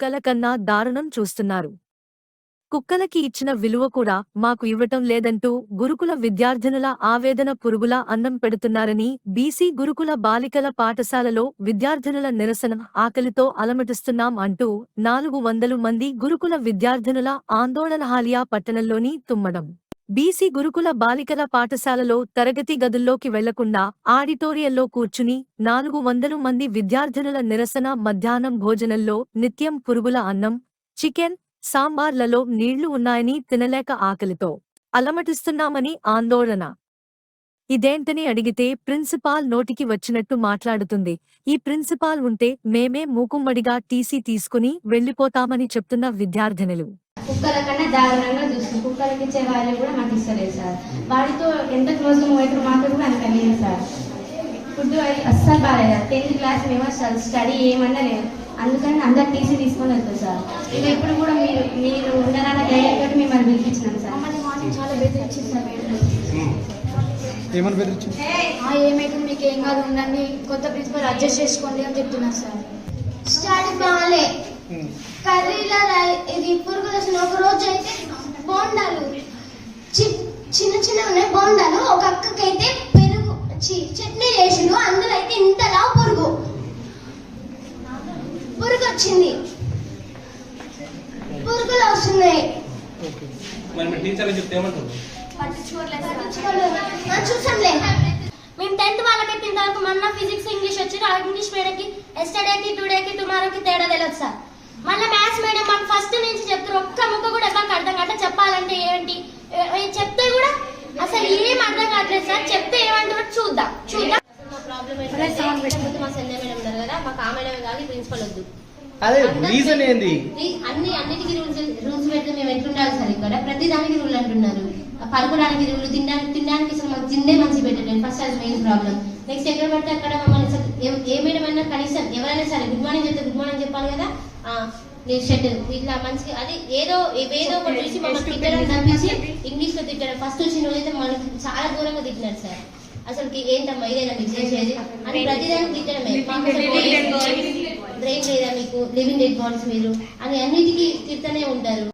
కుక్కల కన్నా దారుణం చూస్తున్నారు. కుక్కలకి ఇచ్చిన విలువ కూడా మాకు ఇవ్వటం లేదంటూ గురుకుల విద్యార్థినుల ఆవేదన పురుగుల అన్నం పెడుతున్నారని బీసీ గురుకుల బాలికల పాఠశాలలో విద్యార్థినుల నిరసన ఆకలితో అలమటిస్తున్నాం అంటూ నాలుగు వందలు మంది గురుకుల విద్యార్థినుల ఆందోళన హాలియా పట్టణంలోని తుమ్మడం. బీసీ గురుకుల బాలికల పాఠశాలలో తరగతి గదుల్లోకి వెళ్ళకుండా ఆడిటోరియంలో కూర్చుని నాలుగు వందలు మంది విద్యార్థినుల నిరసన మధ్యాహ్నం భోజనంలో నిత్యం పురుగుల అన్నం చికెన్ సాంబార్లలో నీళ్ళు ఉన్నాయని తినలేక ఆకలితో అలమటిస్తున్నామని ఆందోళన. ఇదేంటని అడిగితే ప్రిన్సిపాల్ నోటికి వచ్చినట్టు మాట్లాడుతుంది. ఈ ప్రిన్సిపాల్ ఉంటే మేమే మూకుమ్మడిగా టీసీ తీసుకుని వెళ్ళిపోతామని చెప్తున్న విద్యార్థినులు. కుక్కల కన్నా దారుణంగా చూస్తుంది. కుక్కలకి ఇచ్చే వాల్యూ కూడా మాకు ఇస్తలేదు సార్. వాడితో ఎంత క్లోజ్గా మూవ్ అవుతారో మాకు కూడా అంత లేదు సార్. ఫుడ్ అది అస్సలు బాగాలేదు. టెన్త్ క్లాస్ మేము అసలు స్టడీ ఏమన్నా లేదు. అందుకని అందరు టీసీ తీసుకొని వెళ్తాం సార్. ఇక ఇప్పుడు కూడా మీరు మీరు ఉండరాన్న ధైర్యంతో మిమ్మల్ని పిలిపించినాం సార్. మమ్మల్ని మార్నింగ్ చాలా బెదిరించింది సార్ ఏమని బెదిరించింది ఏమైతుంది? మీకు ఏం కాదు ఉండండి. కొత్త ప్రిన్సిపల్ అడ్జస్ట్ చేసుకోండి అని చెప్తున్నారు సార్. స్టడీ బాగాలే కర్రీలో ఇది పురుగులు వచ్చిన ఒక రోజు అయితే బోండాలు. చిన్న చిన్న ఉన్నాయి బోండాలు. ఒక అక్కకైతే పెరుగు చట్నీ చేసిండు. అందులో అయితే ఇంతలా పురుగు. పురుగు వచ్చింది పురుగులు వస్తున్నాయి. చూసాంలే. మేము టెన్త్ వాళ్ళకైతే ఇంతవరకు మొన్న ఫిజిక్స్ ఇంగ్లీష్ వచ్చి ఇంగ్లీష్ మీడియంకి ఎస్టర్డేకి టుడేకి టుమారోకి తేడా తెలియదు సార్. మళ్ళీ మ్యాథ్స్ మీడియం మాకు ఫస్ట్ నుంచి చెప్తారు ఒక్క ముక్క కూడా ఎవరికి అర్థం కాక చెప్పాలంటే ఏంటి? చెప్తే కూడా అసలు ఏం అర్థం కావట్లేదు సార్. చెప్తే ఏమంటారో చూద్దాం. చూద్దాం. మా సంధ్య మేడం ఉన్నారు కదా మాకు ఆ మేడమే కాదు ఈ ప్రిన్సిపల్ వద్దు. అదే రీజన్ ఏంది? ఈ అన్ని అన్నిటికీ రూల్స్ రూల్స్ పెడితే మేము ఎట్లుండాలి సార్ ఇక్కడ? ప్రతి దానికి రూల్ అంటున్నారు పడుకోవడానికి రూల్ తినడానికి తినడానికి అసలు మాకు తిండే మంచి పెట్టలేదు ఫస్ట్ అది మెయిన్ ప్రాబ్లం నెక్స్ట్ ఎక్కడ పడితే అక్కడ మమ్మల్ని ఏ మేడం అయినా కనీసం ఎవరైనా సరే గుడ్ మార్నింగ్ చెప్తే గుడ్ మార్నింగ్ చెప్పాలి కదా. షర్ట్ ఇట్లా మంచిగా అది ఏదో ఏదో ఒకటి చూసి మమ్మల్ని తిట్టడం తప్పించి ఇంగ్లీష్లో తిట్టడం. ఫస్ట్ వచ్చిన రోజైతే మనకి చాలా దూరంగా తిట్టినారు సార్. అసలు ఏంటమ్మా ఇదేనా మీకు చేసేది? అని ప్రతిదానికి తిట్టడమే. బ్రెయిన్ లేదా మీకు? లివింగ్ డెడ్ బాడీస్ మీరు? అని అన్నిటికీ తిడుతూనే ఉంటారు.